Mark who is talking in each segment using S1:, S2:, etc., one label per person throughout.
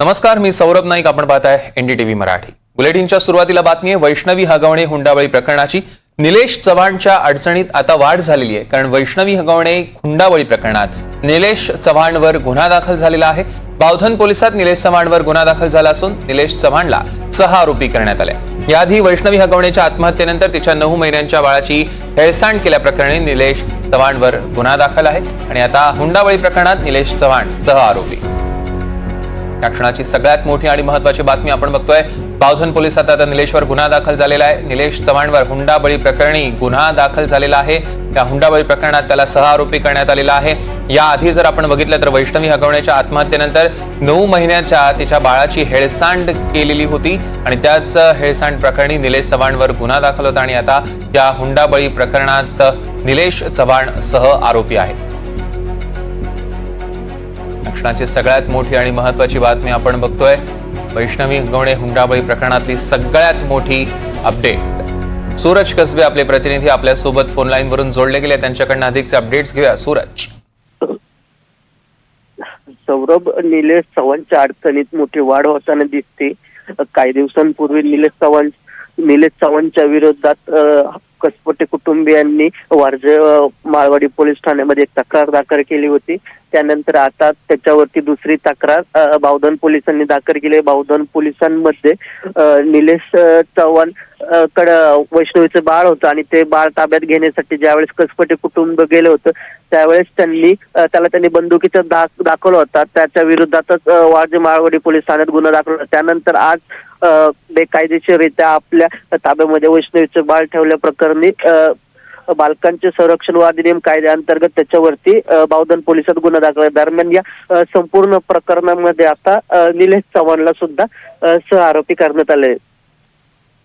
S1: नमस्कार मी सौरभ नाईक. आपण पाहताय एनडीटीव्ही मराठी. बुलेटिनच्या सुरुवातीला बातमी आहे वैष्णवी हगवणे हुंडाबळी प्रकरणाची. निलेश चव्हाणच्या अडचणीत आता वाढ झालेली आहे कारण वैष्णवी हगवणे हुंडाबळी प्रकरणात. निलेश चव्हाणवर गुन्हा दाखल झालेला आहे. बावधन पोलिसात निलेश चव्हाणवर गुन्हा दाखल झाला असून निलेश चव्हाणला सहा आरोपी करण्यात आले. याआधी वैष्णवी हगवणेच्या आत्महत्येनंतर तिच्या नऊ महिन्यांच्या बाळाची हेळसांड केल्याप्रकरणी निलेश चव्हाणवर गुन्हा दाखल आहे. आणि आता हुंडाबळी प्रकरणात निलेश चव्हाण सह आरोपी. या क्षणाची सगळ्यात मोठी आणि महत्वाची बातमी आपण बघतोय. पावधन पोलिसात आता निलेशवर गुन्हा दाखल झालेला आहे. निलेश चव्हाणवर हुंडाबळी प्रकरणी गुन्हा दाखल झालेला आहे. त्या हुंडाबळी प्रकरणात त्याला सह आरोपी करण्यात आलेला आहे. याआधी जर आपण बघितलं तर वैष्णवी हगवण्याच्या आत्महत्येनंतर नऊ महिन्याच्या तिच्या बाळाची हेळसांड केलेली होती आणि त्याच हेळसांड प्रकरणी निलेश चव्हाणवर गुन्हा दाखल होता आणि आता या हुंडाबळी प्रकरणात निलेश चव्हाण सह आरोपी आहे क्षणाची सगळ्यात मोठी आणि महत्वाची बातमी आपण बघतोय. वैष्णवी गवणे हुंडाबळी प्रकरणातली सगळ्यात मोठी अपडेट सूरज कसबे आपले प्रतिनिधी आपल्यासोबत फोन लाईन वरून जोडले गेले. त्यांच्याकडनं अधिकचे अपडेट्स घेऊया. सूरज.
S2: सौरभ निलेश चव्हाणच्या अडचणीत मोठी वाढ होताना दिसते. काही दिवसांपूर्वी निलेश चव्हाण निलेश चव्हाणच्या विरोधात कसपटे कुटुंबियांनी वारजे माळवाडी पोलीस ठाण्यामध्ये एक तक्रार दाखल केली होती. त्यानंतर आता त्याच्यावरती दुसरी तक्रार बावधन पोलिसांनी दाखल केली बावधन पोलिसांमध्ये निलेश चव्हाण कड वैष्णवीचं बाळ होतं आणि ते बाळ ताब्यात घेण्यासाठी ज्यावेळेस कसपटे कुटुंब गेलं होतं त्यावेळेस त्यांनी त्याला त्यांनी बंदुकीचा दाख दाखवला होता. त्याच्या विरोधातच अ, वारजे माळवाडी पोलीस ठाण्यात गुन्हा दाखल होता. त्यानंतर आज बेकायदेशीरित्या आपल्या ताब्यामध्ये वैष्णवीचं बाळ ठेवल्या प्रकरणी बालकांचे संरक्षण व अधिनियम कायद्याअंतर्गत त्याच्यावरती बावधन पोलिसात गुन्हा दाखल. दरम्यान या संपूर्ण प्रकरणामध्ये आता निलेश चव्हाणला सुद्धा सह आरोपी करण्यात आले.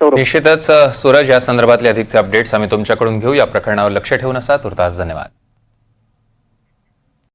S1: निश्चितच सूरज या संदर्भातले अधिकचे अपडेट्स आम्ही तुमच्याकडून घेऊ. या प्रकरणावर लक्ष ठेवून असा तुर्तास धन्यवाद.